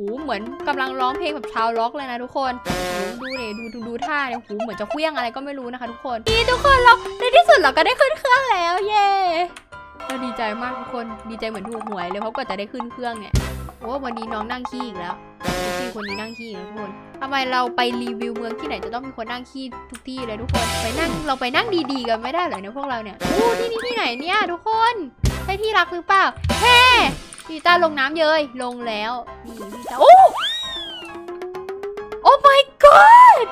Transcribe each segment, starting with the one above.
หูเหมือนกำลังร้องเพลงแบบชาวล็อกเลยนะทุกคนดูเลยดูดูดูท่าเนี่ยหูเหมือนจะเคลี้ยงอะไรก็ไม่รู้นะคะ ทุกคนดีทุกคนเราในที่สุดเราก็ได้ขึ้นเครื่องแล้วเย้เราดีใจมากทุกคนดีใจเหมือนถูกหวยเลยเพราะกว่าจะได้ขึ้นเครื่องเนี่ยโอ้วันนี้น้องนั่งขี้อีกแล้วพี่คนนี้นั่งขี้อีกแล้วทุกคนทำไมเราไปรีวิวเมืองที่ไหนจะต้องมีคนนั่งขี้ทุกที่เลยทุกคนไปนั่งเราไปนั่งดีๆกันไม่ได้เหรอเนี่ยพวกเราเนี่ยโอ้ที่นี่ที่ไหนเนี่ยทุกคนใช่ที่รักหรือเปล่าเฮ้ พี่ต้าลงน้ำเยยลงแล้วนี่พี่ต้าโอ้โอ้ my god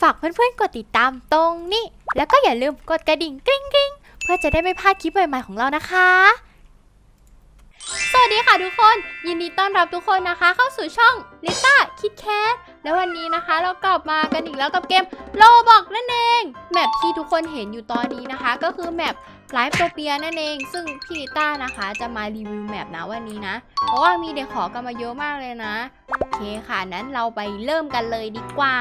ฝากเพื่อนๆกดติดตามตรงนี้ แล้วก็อย่าลืมกดกระดิ่งกริ๊งกริ๊งเพื่อจะได้ไม่พลาดคลิปใหม่ๆของเรานะคะ สวัสดีค่ะทุกคน ยินดีต้อนรับทุกคนนะคะ เข้าสู่ช่องลิต้าคิดแคท และวันนี้นะคะเรากลับมากันอีกแล้วกับเกมโลบอกนั่นเองแมปที่ทุกคนเห็นอยู่ตอนนี้นะคะ ก็คือแมปไลฟ์โตเปียนั่นเอง ซึ่งพี่ลิต้านะคะจะมารีวิวแมปนะวันนี้นะ เพราะว่ามีเด็กขอกันมาเยอะมากเลยนะโอเคค่ะนั้นเราไปเริ่มกันเลยดีกว่า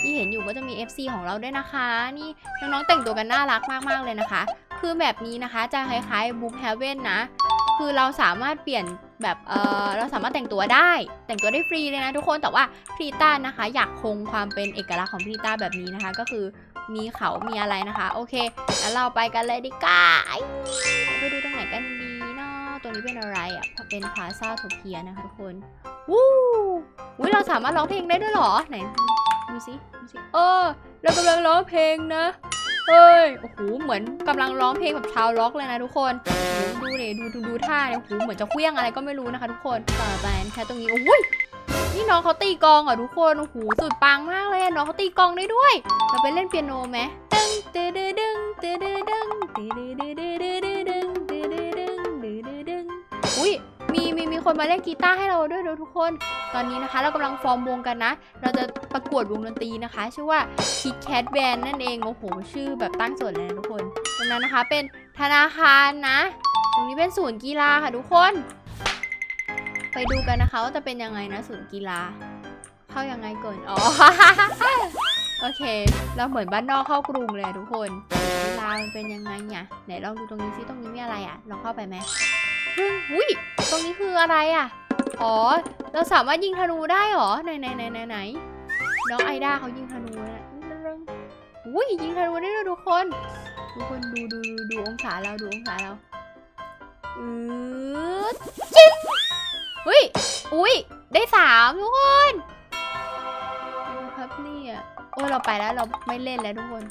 ที่เห็นอยู่ก็จะมี FC ของเราด้วยนะคะ นี่น้องๆแต่งตัวกันน่ารักมากๆเลยนะคะ คือแบบนี้นะคะจะคล้ายๆ Book Heaven นะ คือเราสามารถเปลี่ยนแบบเออเราสามารถแต่งตัวได้ แต่งตัวได้ฟรีเลยนะทุกคนแต่ว่าพรีต้านะคะ อยากคงความเป็นเอกลักษณ์ของพรีต้าแบบนี้นะคะ ก็คือมีเขามีอะไรนะคะ โอเคแล้วเราไปกันเลยดีกว่าไปดูตรงไหนกันดีเนาะตรงนี้เป็นอะไรอะเป็นพาซาโทเพียนะคะทุกคนวู้อุ้ยเราสามารถร้องเพลงได้ด้วยหรอไหนดูสิดูสิเออเรากำลังร้องเพลงนะ เฮ้ย โอ้โห เหมือนกำลังร้องเพลงแบบชาวล็อกเลยนะทุกคน ดูเลยดูดูดูท่าเนี่ยโอ้โห เหมือนจะเคลี้ยงอะไรก็ไม่รู้นะคะทุกคน ต่อไปแค่ตรงนี้โอ้ยนี่น้องเขาตีกองเหรอะทุกคน โอ้โห สุดปังมากเลยน้องเขาตีกองได้ด้วย เราไปเล่นเปียโนไหมตึ้งตึ้งดึงตึ้งดึงตึ้งดึงตึ้งดึงตึ้งดึงตึ้ง มีมีมีคนมาเล่นกีตาร์ให้เราด้วยนะทุกคน ตอนนี้นะคะ เรากำลังฟอร์มวงกันนะ เราจะประกวดวงดนตรีนะคะ ชื่อว่า Kit Kat Band นั่นเองโอ้โหชื่อแบบตั้งสวนเลยนะทุกคน ตรงนั้นนะคะเป็นธนาคารนะ ตรงนี้เป็นศูนย์กีฬาค่ะทุกคน ไปดูกันนะคะว่าจะเป็นยังไงนะศูนย์กีฬา เข้ายังไงก่อน อ๋อ โอเค เราเหมือนบ้านนอกเข้ากรุงเลยทุกคนกีฬามันเป็นยังไงเนี่ยไหนลองดูตรงนี้ซิตรงนี้มีอะไรอะลองเข้าไปไหมฮึ่มอุ้ย ตรงนี้คืออะไรอะ อ๋อ เราสามารถยิงธนูได้หรอ ไหนไหนไหนไหนไหนน้องไอด้าเขายิงธนูนะอุ้ยยิงธนูได้ด้วยทุกคน ทุกคนดูดูดูองศาเราดูองศาเราอือจิ้มอุ้ย อุ้ย ได้สามทุกคนครับเนี่ยโอ้ยเราไปแล้วเราไม่เล่นแล้วทุกคน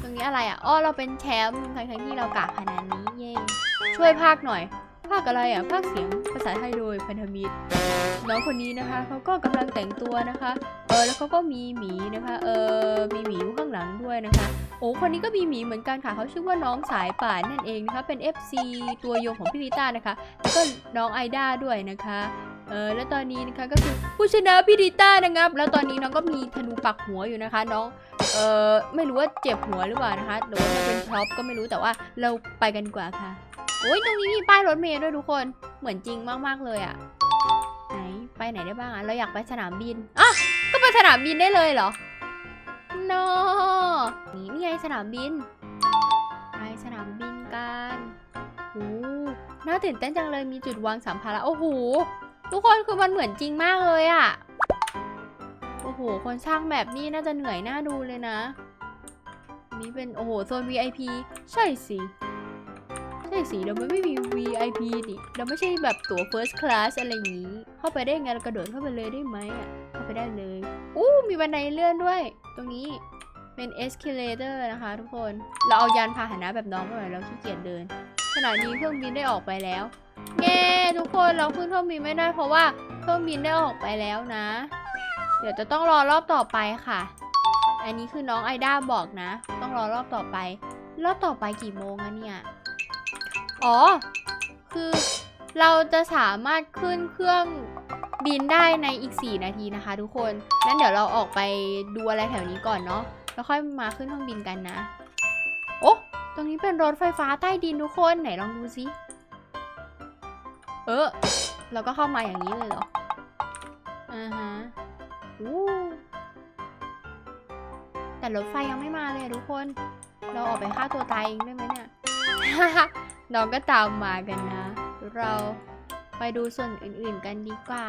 ตรงนี้อะไรอะอ้อเราเป็นแชมป์ทั้งทั้งที่เรากากขนาดนี้เย่ช่วยภาคหน่อย ภาคอะไรอะภาคเสียงภาษาไทยโดยพันธมิตรน้องคนนี้นะคะเขาก็กำลังแต่งตัวนะคะ เออแล้วเขาก็มีหมีนะคะ เออมีหมีอยู่ข้างหลังด้วยนะคะ โอ้คนนี้ก็มีหมีเหมือนกันค่ะเขาชื่อว่าน้องสายป่านนั่นเองนะคะ เป็น FC ตัวยงของพี่ลิต้านะคะ แล้วก็น้องไอด้าด้วยนะคะเออแล้วตอนนี้นะคะก็คือผู้ชนะพี่ลิต้านะครับ แล้วตอนนี้น้องก็มีธนูปักหัวอยู่นะคะ น้องเออไม่รู้ว่าเจ็บหัวหรือเปล่านะคะหรือว่ามันเป็นพร็อพก็ไม่รู้แต่ว่าเราไปกันกว่าค่ะ โอ้ยตรงนี้มีป้ายรถเมล์ด้วยทุกคน เหมือนจริงมากๆเลยอะไหนไปไหนได้บ้างอะเราอยากไปสนามบินอะก็ไปสนามบินได้เลยเหรอ no นี่นี่ไงสนามบิน ไปสนามบินกันโอ้น่าตื่นเต้นจังเลยมีจุดวางสัมภาระ โอ้โห ทุกคนคือมันเหมือนจริงมากเลยอะโอ้โห คนสร้างแบบนี้น่าจะเหนื่อยหน่าดูเลยนะ นี่เป็นโอ้โหโซน VIP ใช่สิ ช่สิเราไม่มี VIP นี่เราไม่ใช่แบบตั๋ว first class อะไรอย่างนี้ เข้าไปได้ไงเรากระโดดเข้าไปเลยได้ไหมอะเข้าไปได้เลยอู้มีบันไดเลื่อนด้วย ตรงนี้เป็น escalator นะคะทุกคน เราเอายานพาหนะแบบน้องมาหน่อยเราขี้เกียจเดิน ขณะนี้เครื่องบินได้ออกไปแล้วแง่ทุกคนเราขึ้นเครื่องบินไม่ได้เพราะว่าเครื่องบินได้ออกไปแล้วนะ เดี๋ยวจะต้องรอรอบต่อไปค่ะ อันนี้คือน้องไอด้าบอกนะ ต้องรอรอบต่อไป รอบต่อไปกี่โมงอะเนี่ย อ๋อ คือเราจะสามารถขึ้นเครื่องบินได้ในอีก 4 นาทีนะคะ ทุกคน งั้นเดี๋ยวเราออกไปดูอะไรแถวนี้ก่อนเนาะ แล้วค่อยมาขึ้นเครื่องบินกันนะ โอ้ ตรงนี้เป็นรถไฟฟ้าใต้ดินทุกคน ไหนลองดูซิเออ เราก็เข้ามาอย่างนี้เลยเหรอ อ่าฮะอู้แต่รถไฟยังไม่มาเลยทุกคน เราออกไปฆ่าตัวตายเองได้ไหมเนี่ย น้องก็ตามมากันนะ เราไปดูส่วนอื่นๆกันดีกว่า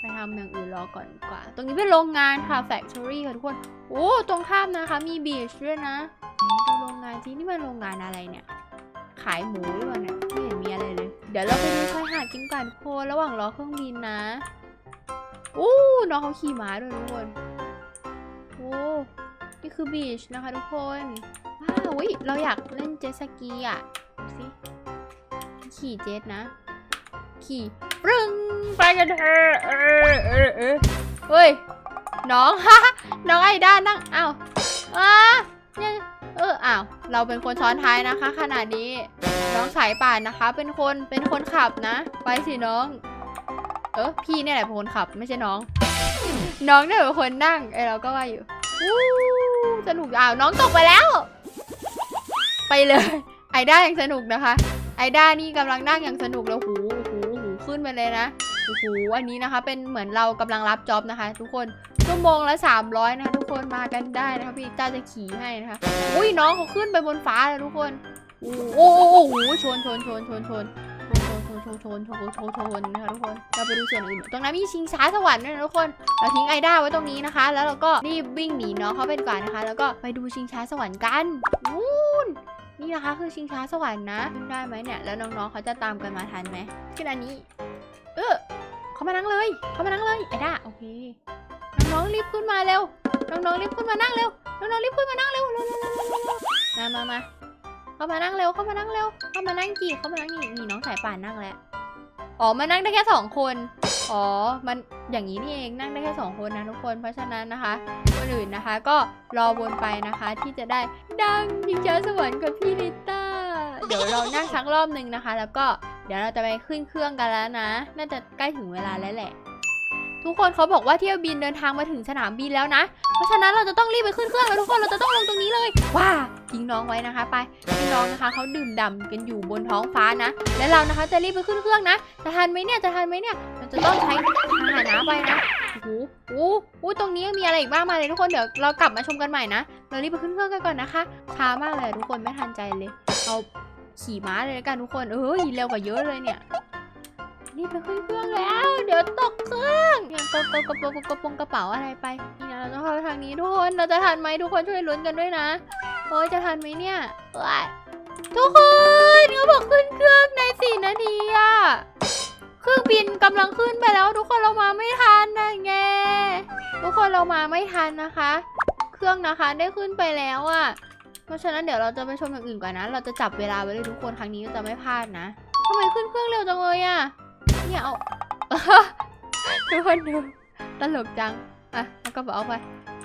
ไปทำอย่างอื่นรอก่อนกว่า ตรงนี้เป็นโรงงานค่ะ แฟคทอรี่ค่ะทุกคน โอ้ตรงข้ามนะคะ มีบีชด้วยนะดูโรงงานที่นี่มันโรงงานอะไรเนี่ย ขายหมูหรือเปล่าเนี่ยไม่เห็นมีอะไรเลย เดี๋ยวเราไปดูชายหาดกินกันทุกคระหว่างรอเครื่องบินนะอู้น้องเขาขี่ม้าด้วยทุกคนโอ้นี่คือบีชนะคะทุกคนว้าวเราอยากเล่นเจสกีอะ สิ ขี่เจ็ตนะ ขี่ปรึงไปกันเถอะเออเออเออเฮ้ย น้องฮะ น้องไอด้านั่งอ้าวอ้าเนี่ยเอออ้าว เราเป็นคนซ้อนท้ายนะคะขนาดนี้ น้องสายป่านนะคะ เป็นคน เป็นคนขับนะ ไปสิน้อง เออ พี่เนี่ยแหละเป็นคนขับ ไม่ใช่น้อง น้องเนี่ยเป็นคนนั่งไอเราก็ว่าอยู่อู้สนุกอ้าว น้องตกไปแล้ว ไปเลย ไอด้ายังสนุกนะคะ ไอด้านี่กำลังนั่งอย่างสนุกแล้วหูหูหูขึ้นไปเลยนะโอ้โหอันนี้นะคะ เป็นเหมือนเรากำลังรับจ็อบนะคะ ทุกคนชั่วโมงละ 300 นะคะทุกคนมากันได้นะคะพี่ต้าจะขี่ให้นะคะอุ้ยน้องเขาขึ้นไปบนฟ้าแล้วทุกคนโอ้โหชนชนชนชนชนชนชนชนชนชว์โชว์โชนนะคะทุกคน เราไปดูส่วนอื่น ตรงนั้นมีชิงช้าสวรรค์ด้วยนะทุกคน เราทิ้งไอด้าไว้ตรงนี้นะคะ แล้วเราก็รีบวิ่งหนีน้องเขาไปก่อนนะคะ แล้วก็ไปดูชิงช้าสวรรค์กันอู้ นี่นะคะคือชิงช้าสวรรค์นะขึ้นได้ไหมเนี่ย แล้วน้องๆเขาจะตามกันมาทันไหมขึ้นอันนี้ เออเขามานั่งเลย เขามานั่งเลยไอ้ด้าโอเคน้องๆรีบขึ้นมาเร็วน้องๆรีบขึ้นมานั่งเร็วน้องๆรีบขึ้นมานั่งเร็วเร็วเร็วเร็วเร็วเร็วมามามาเข้ามานั่งเร็วเข้ามานั่งเร็วเข้ามานั่งกี่เข้ามานั่งนี่นี่น้องสายป่านนั่งแล้ว อ๋อมานั่งได้แค่สองคน อ๋อ มันอย่างนี้นี่เองนั่งได้แค่สองคนนะทุกคน เพราะฉะนั้นนะคะคนอื่นนะคะ ก็รอวนไปนะคะที่จะได้ดังยิงช้าสวรรค์กับพี่ลิต้า เดี๋ยวเรานั่งสักรอบหนึ่งนะคะ แล้วก็เดี๋ยวเราจะไปขึ้นเครื่องกันแล้วนะ น่าจะใกล้ถึงเวลาแล้วแหละ ทุกคนเขาบอกว่าเที่ยวบินเดินทางมาถึงสนามบินแล้วนะ เพราะฉะนั้นเราจะต้องรีบไปขึ้นเครื่องแล้วทุกคนเราจะต้องลงตรงนี้เลยว้าทิ้งน้องไว้นะคะ ไปทิ้งน้องนะคะเขาดื่มด่ำกันอยู่บนท้องฟ้านะ และเรานะคะจะรีบไปขึ้นเครื่องนะจะทันไหมเนี่ยจะทันไหมเนี่ยเราจะต้องใช้พาหนะไปนะโอ้โหโอ้โหตรงนี้ยังมีอะไรอีกบ้างมายเลยทุกคนเดี๋ยวเรากลับมาชมกันใหม่นะเรารีบไปขึ้นเครื่องกันก่อนนะคะช้ามากเลยทุกคนไม่ทันใจเลยเอาขี่ม้าเลยละกันทุกคนเอ้ยเร็วกว่าเยอะเลยเนี่ย รีบไปขึ้นเครื่องแล้ว เดี๋ยวตกเครื่องยังกระโปรงกระโปรงกระโปรงกระเป๋าอะไรไปนี่นะเราต้องเข้าทางนี้ทุกคนเราจะทันไหมทุกคนช่วยลุ้นกันด้วยนะโอ้ยจะทันไหมเนี่ยทุกคนเขาบอกขึ้นเครื่องในสี่นาทีอะเครื่องบินกำลังขึ้นไปแล้ว ทุกคนเรามาไม่ทันนะแงทุกคนเรามาไม่ทันนะคะ เครื่องนะคะได้ขึ้นไปแล้วอะเพราะฉะนั้นเดี๋ยวเราจะไปชมอย่างอื่นก่อนนะ เราจะจับเวลาไว้เลยทุกคนครั้งนี้จะไม่พลาดนะทำไมขึ้นเครื่องเร็วจังเลยอะ เนี่ยเอาทุกคนดูตลกจัง อะเอากระเป๋าออกไป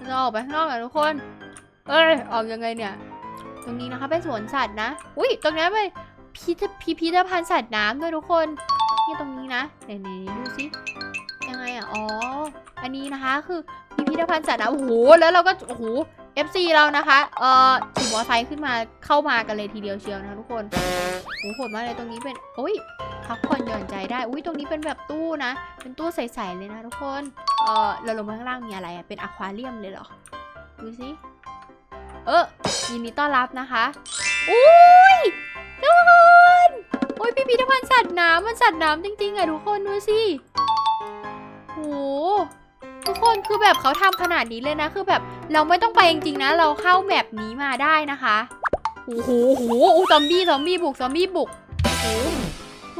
เราออกไปข้างนอกกันทุกคน เอ้ย ออกยังไงเนี่ย ตรงนี้นะคะเป็นสวนสัตว์นะ อุ้ยตรงนี้เป็นพิพิธพิพิธภัณฑ์สัตว์น้ำด้วยทุกคน นี่ตรงนี้นะไหนๆดูสิยังไงอะ อ๋อ อันนี้นะคะคือพิพิธภัณฑ์สัตว์น้ำโอ้โห แล้วเราก็ โอ้โห FC เรานะคะ เอ่อขี่มอไซค์ขึ้นมาเข้ามากันเลยทีเดียวเชียวนะทุกคนโอ้โหโหดมากเลยตรงนี้เป็นโอ้ย พักผ่อนหย่อนใจได้ อุ้ยตรงนี้เป็นแบบตู้นะ เป็นตู้ใสๆเลยนะทุกคน เออเราลงมาข้างล่างมีอะไรอะเป็นอะควาเรียมเลยเหรอ ดูสิ เออยินดีต้อนรับนะคะ อุ้ยทุกคนโอ้ยพิพิธภัณฑ์สัตว์น้ำมันสัตว์น้ำจริงๆอะทุกคนดูสิโหทุกคนคือแบบเขาทำขนาดนี้เลยนะ คือแบบเราไม่ต้องไปจริงๆนะ เราเข้าแมปนี้มาได้นะคะโอ้โหโอ้โหซอมบี้ซอมบี้บุกซอมบี้บุก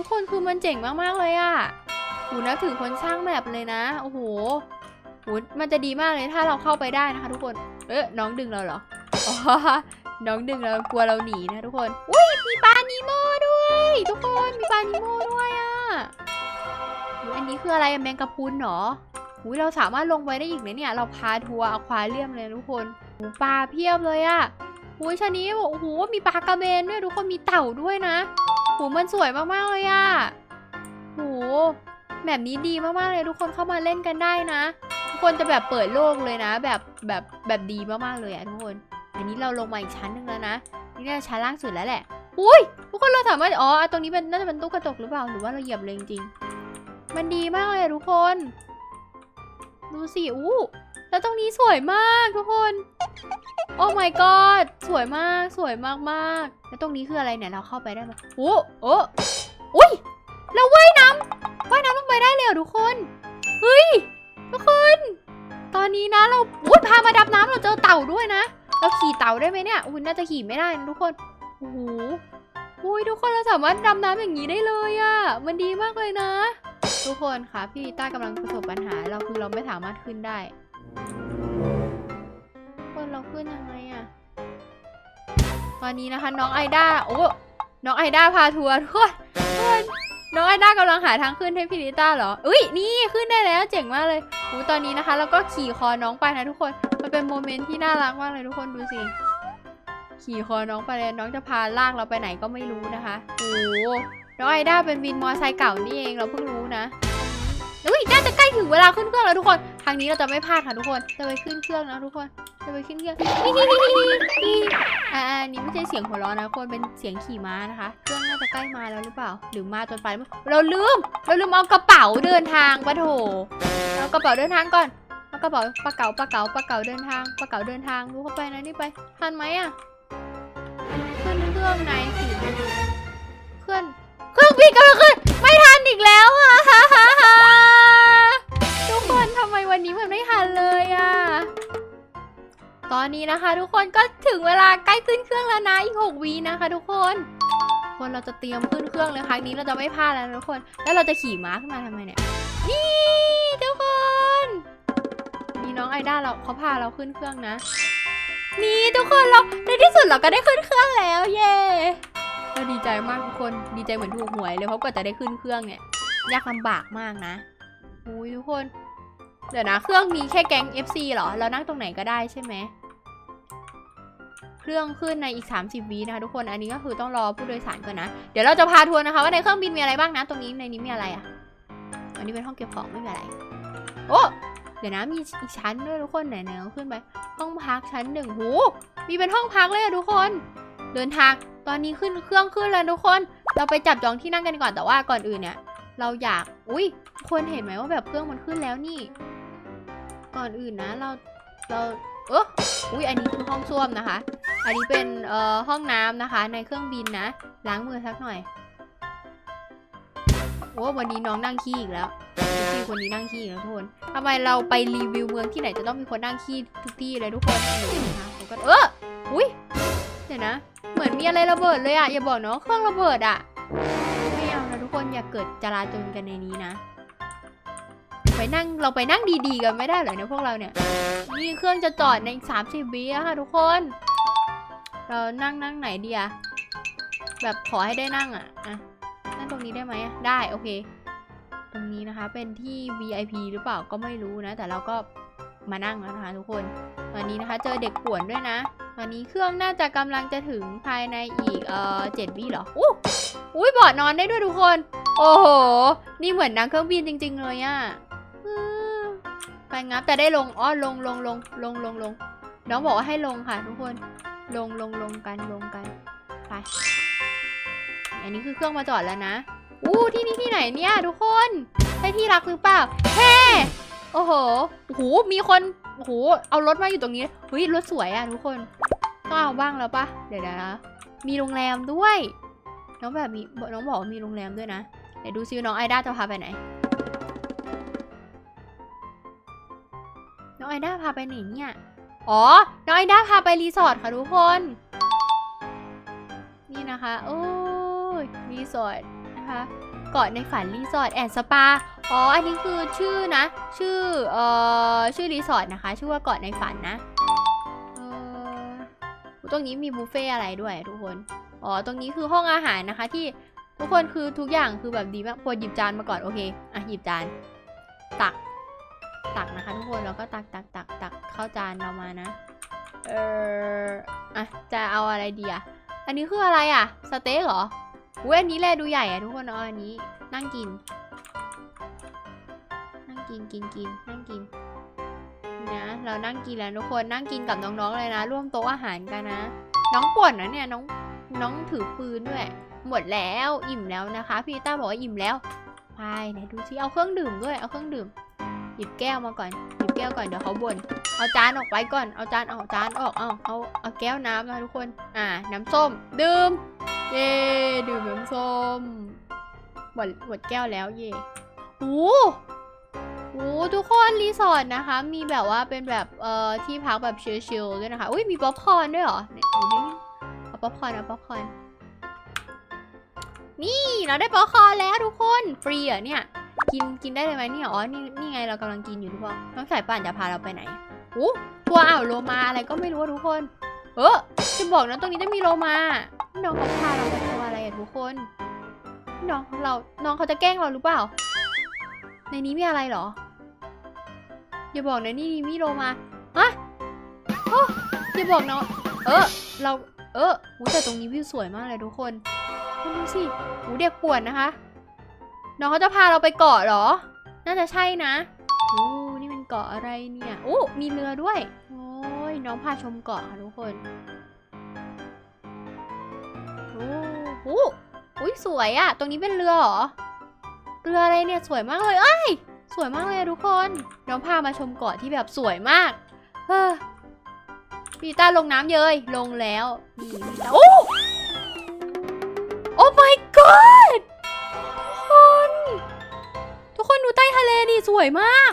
ทุกคนคือมันเจ๋งมากๆเลยอะหูนับถือคนสร้างแมปเลยนะ โอ้โหหูมันจะดีมากเลยถ้าเราเข้าไปได้นะคะ ทุกคน เอ๊ะน้องดึงเราเหรออ๋อน้องดึงเรากลัวเราหนีนะทุกคน อุ้ยมีปลานิโมด้วย ทุกคนมีปลานิโมด้วยอะอุ๊ยอันนี้คืออะไรแมงกะพรุนเหรออุ้ยเราสามารถลงไปได้อีกนะเนี่ย เราพาทัวร์อควาเรียมเลยทุกคนหูปลาเพียบเลยอะอุ้ยชนี้บอกโอ้โหมีปลากระเบนด้วยทุกคนมีเต่าด้วยนะ หมันสวยมากๆเลยอะโหแบบนี้ดีมากๆเลยทุกคนเข้ามาเล่นกันได้นะ ทุกคนจะแบบเปิดโลกเลยนะ แบบแบบแบบดีมากๆเลยอะทุกคน อันนี้เราลงมาอีกชั้นหนึ่งแล้วนะนี่น่าจะชั้นล่างสุดแล้วแหละอุ้ยทุกคนเราสามารถอ๋อตรงนี้เป็นน่าจะเป็นตู้กระจกหรือเปล่าหรือว่าเราเหยียบเลยจริงๆมันดีมากเลยทุกคนดูสิอู้แล้วตรงนี้สวยมากทุกคน อ้ my god สวยมากสวยมากมากๆแล้วตรงนี้คืออะไรเนี่ยเราเข้าไปได้ไหมโอ้โอ้อุ้ยเราว่ายน้ำว่ายน้ำลงไปได้เลยเหรอทุกคนเฮ้ยทุกคน ตอนนี้นะเราอุ้ยพามาดำน้ำเราเจอเต่าด้วยนะ เราขี่เต่าได้ไหมเนี่ยอุ้ยน่าจะขี่ไม่ได้นะทุกคนโอ้โหอุ้ยทุกคนเราสามารถดำน้ำอย่างนี้ได้เลยอะ่ะมันดีมากเลยนะ ทุกคนคะพี่ลิต้ากำลังประสบปัญหาเราคือเราไม่สามารถขึ้นได้ เราขึ้นยังไงอะตอนนี้นะคะน้องไอด้าโอ้น้องไอด้าพาทัวร์ทุกคนนน้องไอด้ากำลังหาทางขึ้นให้พี่ลิต้าเหรออุ้ยนี่ขึ้นได้แล้วเจ๋งมากเลยอูตอนนี้นะคะเราก็ขี่คอน้องไปนะทุกคนมันเป็นโมเมนต์ที่น่ารักมากเลยทุกคนดูสิขี่คอน้องไปเลยน้องจะพาลากเราไปไหนก็ไม่รู้นะคะโอ้น้องไอด้าเป็นวินมอเตอร์ไซค์เก่านี่เองเราเพิ่งรู้นะ อุ้ยน่าจะใกล้ถึงเวลาขึ้นเครื่องแล้วทุกคน ทางนี้เราจะไม่พลาดค่ะทุกคน จะไปขึ้นเครื่องนะทุกคน จะไปขึ้นเครื่องอ่าอันนี้ไม่ใช่เสียงหัวเราะนะทุกคนเป็นเสียงขี่ม้านะคะ เครื่องน่าจะใกล้มาแล้วหรือเปล่า หรือมาจนไป เราลืม เราลืมเอากระเป๋าเดินทางปะโถ เอากระเป๋าเดินทางก่อนเอากระเป๋าปลาเก๋าปลาเก๋าปลาเก๋าเดินทางปลาเก๋าเดินทางดูเข้าไปนะนี่ไป ทันไหมอะขึ้นเครื่องในสิเครื่องเครื่องบินกำลังขึ้น ไม่ทันอีกแล้วอะ วันนี้มันไม่ทันเลยอะตอนนี้นะคะ ทุกคนก็ถึงเวลาใกล้ขึ้นเครื่องแล้วนะอีกหกวีนะคะ ทุกคน คนเราจะเตรียมขึ้นเครื่องเลยครั้งนี้เราจะไม่พลาดแล้วทุกคน แล้วเราจะขี่ม้าขึ้นมาทำไมเนี่ย นี่ทุกคนมีน้องไอด้าเราเขาพาเราขึ้นเครื่องนะ นี่ทุกคนเราในที่สุดเราก็ได้ขึ้นเครื่องแล้วเย้เราดีใจมากทุกคนดีใจเหมือนถูกหวยเลยเพราะกว่าจะได้ขึ้นเครื่องเนี่ยยากลำบากมากนะอุ้ยทุกคน เดี๋ยวนะ เครื่องมีแค่แก๊ง FC เหรอ เรานั่งตรงไหนก็ได้ใช่ไหม เครื่องขึ้นในอีก 30วินะคะทุกคน อันนี้ก็คือต้องรอผู้โดยสารก่อนนะ เดี๋ยวเราจะพาทัวร์นะคะว่าในเครื่องบินมีอะไรบ้างนะ ตรงนี้ในนี้มีอะไรอะ อันนี้เป็นห้องเก็บของไม่มีอะไร โอ้เดี๋ยวนะมีอีกชั้นด้วยทุกคนไหนๆเอาขึ้นไป ห้องพักชั้นหนึ่งหู มีเป็นห้องพักเลยอะทุกคน เดินทาง ตอนนี้ขึ้นเครื่องขึ้นแล้วทุกคน เราไปจับจองที่นั่งกันก่อน แต่ว่าก่อนอื่นเนี่ย เราอยาก อุ้ยคนเห็นไหมว่าแบบเครื่องมันขึ้นแล้วนี่ ก่อนอื่นนะ เราเราเอออุ้ยอันนี้คือห้องส้วมนะคะ อันนี้เป็นเอ่อห้องน้ำนะคะ ในเครื่องบินนะ ล้างมือสักหน่อยโอ้วันนี้น้องนั่งขี้อีกแล้วพี่คนนี้นั่งขี้อีกแล้วทุกคนทำไมเราไปรีวิวเมืองที่ไหนจะต้องมีคนนั่งขี้ทุกที่เลยทุกคนนะคะผมก็เอออุ้ยเดี๋ยวนะ เหมือนมีอะไรระเบิดเลยอะอย่าบอกเนาะเครื่องระเบิดอะไม่เอานะทุกคนอย่าเกิดจราจนกันในนี้นะ ไปนั่งเราไปนั่งดีๆกันไม่ได้เหรอเนี่ยพวกเราเนี่ยนี่เครื่องจะจอดในอีกสามสิบวิอะค่ะทุกคน เรานั่งนั่งไหนดีอะแบบขอให้ได้นั่งอะอะนั่งตรงนี้ได้ไหมอะได้โอเค ตรงนี้นะคะเป็นที่ VIP หรือเปล่าก็ไม่รู้นะ แต่เราก็มานั่งแล้วนะคะทุกคนตอนนี้นะคะเจอเด็กป่วนด้วยนะตอนนี้เครื่องน่าจะกำลังจะถึงภายในอีกเอ่อเจ็ดวิเหรออู้อุ้ยบาะนอนได้ด้วยทุกคน โอ้โห นี่เหมือนนั่งเครื่องบินจริง ๆ เลยอะ ไปงับแต่ได้ลงอ้อลงลงลงลงลงลงน้องบอกว่าให้ลงค่ะทุกคนลงลงลงกันลงกันไปอันนี้คือเครื่องมาจอดแล้วนะอู้ที่นี่ที่ไหนเนี่ยทุกคนใช่ที่รักหรือเปล่าแฮ่โอ้โหโหมีคนโหเอารถมาอยู่ตรงนี้เฮ้ยรถสวยอะทุกคนต้องเอาบ้างแล้วปะเดี๋ยวนะมีโรงแรมด้วย น้องแบบมีน้องบอกว่ามีโรงแรมด้วยนะเดี๋ยวดูซิว่าน้องไอด้าจะพาไปไหน ไอด้าพาไปไหนเนี่ย อ๋อ น้องไอด้าพาไปรีสอร์ทค่ะทุกคน นี่นะคะโอ้ยรีสอร์ทนะคะเกาะในฝันรีสอร์ทแอนด์สปา อ๋อ อันนี้คือชื่อนะ ชื่อ เอ่อ ชื่อรีสอร์ทนะคะ ชื่อว่าเกาะในฝันนะ เออตรงนี้มีบุฟเฟ่อะไรด้วยทุกคน อ๋อ ตรงนี้คือห้องอาหารนะคะที่ทุกคนคือทุกอย่างคือแบบดีมากควรหยิบจานมาก่อนโอเค อะหยิบจาน ตัก ตักนะคะทุกคนแล้วก็ตักตักตักตักเข้าจานเรามานะ เอออะจะเอาอะไรดีอะอันนี้คืออะไรอะสเต็กเหรออุ้ยอันนี้แลดูใหญ่อะทุกคนเอาอันนี้นั่งกิน นั่งกินกินกินนั่งกินนะเรานั่งกินแล้วทุกคนนั่งกินกับน้องๆเลยนะ ร่วมโต๊ะอาหารกันนะ น้องป่วนนะเนี่ยน้องน้องถือปืนด้วย หมดแล้วอิ่มแล้วนะคะ พี่ต้าบอกว่าอิ่มแล้วไปไหนดูซิเอาเครื่องดื่มด้วยเอาเครื่องดื่ม ยิบแก้วมาก่อนหยิบแก้วก่อนเดี๋ยวเขาบ่นเอาจานออกไปก่อนเอาจานเอาจานออกเอาเอาเอาแก้วน้ำนะทุกคน อ่า น้ำส้ม ดื่มเย่ดื่มน้ำส้มหมดหมดแก้วแล้วเย่โอ้โหทุกคนรีสอร์ทนะคะ มีแบบว่าเป็นแบบเอ่อที่พักแบบชิลๆด้วยนะคะ อุ้ยมีป๊อปคอร์นด้วยเหรอเนี่ยเอาป๊อปคอร์นเอาป๊อปคอร์นนี่เราได้ป๊อปคอร์นแล้วทุกคนฟรีเหรอเนี่ย กินกินได้เลยไหมเนี่ยอ๋อนี่นี่ไงเรากำลังกินอยู่ทุกคนน้องสายป่านจะพาเราไปไหนโอ้ทัวอ่าวโลมาอะไรก็ไม่รู้ทุกคน เออจะบอกนะตรงนี้จะมีโลมาน้องเขาพาเราไปทัวอะไรอะทุกคนน้องเราน้องเขาจะแกล้งเราหรือเปล่า ในนี้มีอะไรหรออย่าบอกนะนี่มีโลมาฮะโอ้อย่าบอกนะเออ เราเออแต่ตรงนี้วิวสวยมากเลยทุกคนดูสิหูเด็กปวนนะคะ น้องเขาจะพาเราไปเกาะเหรอ น่าจะใช่นะโอ้นี่มันเกาะอะไรเนี่ยโอ้มีเรือด้วย โอ้ยน้องพาชมเกาะค่ะทุกคนโอ้โหอุ้ยสวยอะตรงนี้เป็นเรือเหรอ เรืออะไรเนี่ยสวยมากเลยเอ้ยสวยมากเลยทุกคน น้องพามาชมเกาะที่แบบสวยมาก เฮ้อพี่ต้าลงน้ำเยยลงแล้วนี่โอ้โอ้ my สวยมาก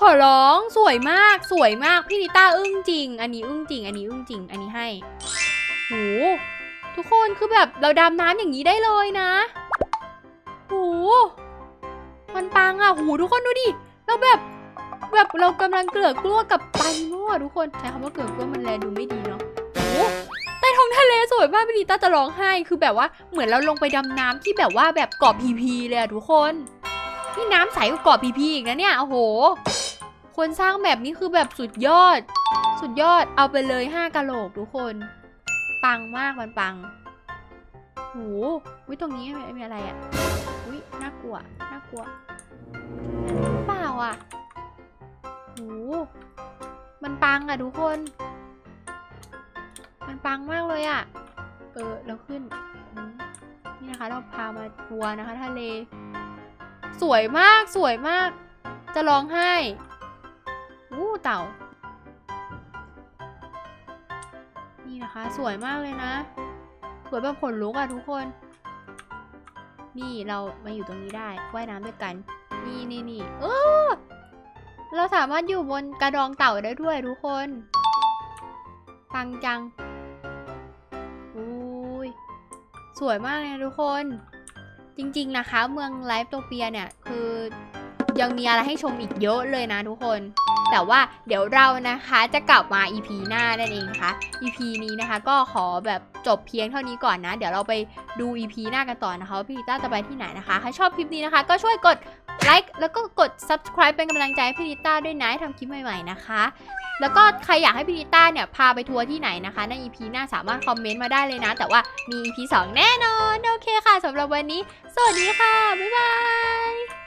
ขอร้องสวยมากสวยมากพี่นิต้าอึ้งจริง อันนี้อึ้งจริง อันนี้อึ้งจริง อันนี้ให้โหทุกคนคือแบบเราดำน้ำอย่างนี้ได้เลยนะโหมันปังอะโหทุกคนดูดิเราแบบแบบเรากำลังเกลือกลัวกับปลานิโม่อะทุกคนใช้คำว่าเกลือกลัวมันแลดูไม่ดีเนาะโหใต้ท้องทะเลสวยมากพี่นิต้าจะร้องไห้คือแบบว่าเหมือนเราลงไปดำน้ำที่แบบว่าแบบเกาะพีพีเลยอะทุกคน นี่น้ำใสกว่าเกาะพีพีอีกนะเนี่ยโอ้โห คนสร้างแบบนี้คือแบบสุดยอด สุดยอดเอาไปเลยห้ากะโหลกทุกคน ปังมากมันปังโหวิตรงนี้มีมีอะไรอะวิน่ากลัวน่ากลัวเปล่าอะโหมันปังอะทุกคน มันปังมากเลยอะ เออเราขึ้น นี่นะคะเราพามาทัวร์นะคะ ทะเล สวยมากสวยมาก จะร้องไห้วู้เต่า นี่นะคะ สวยมากเลยนะ สวยแบบขนลุกอะทุกคน นี่เรามาอยู่ตรงนี้ได้ว่ายน้ำด้วยกัน นี่นี่นี่เออเราสามารถอยู่บนกระดองเต่าได้ด้วยทุกคนปังจังอุ้ยสวยมากเลยนะทุกคน จริง ๆ นะคะ เมืองไลฟ์โตเปียเนี่ยคือยังมีอะไรให้ชมอีกเยอะเลยนะทุกคน แต่ว่าเดี๋ยวเรานะคะจะกลับมา EP หน้านั่นเองค่ะ EP นี้นะคะก็ขอแบบจบเพียงเท่านี้ก่อนนะ เดี๋ยวเราไปดู EP หน้ากันต่อนะคะว่าพี่ต้าจะไปที่ไหนนะคะ ถ้าชอบคลิปนี้นะคะ ก็ช่วยกด ไลค์แล้วก็กด subscribe เป็นกำลังใจให้พี่ลิต้าด้วยนะให้ทำคลิปใหม่ๆนะคะ แล้วก็ใครอยากให้พี่ลิต้าเนี่ยพาไปทัวร์ที่ไหนนะคะ ใน EP หน้าสามารถคอมเมนต์มาได้เลยนะ แต่ว่ามี EP 2 แน่นอน โอเคค่ะสำหรับวันนี้ สวัสดีค่ะ บ๊ายบาย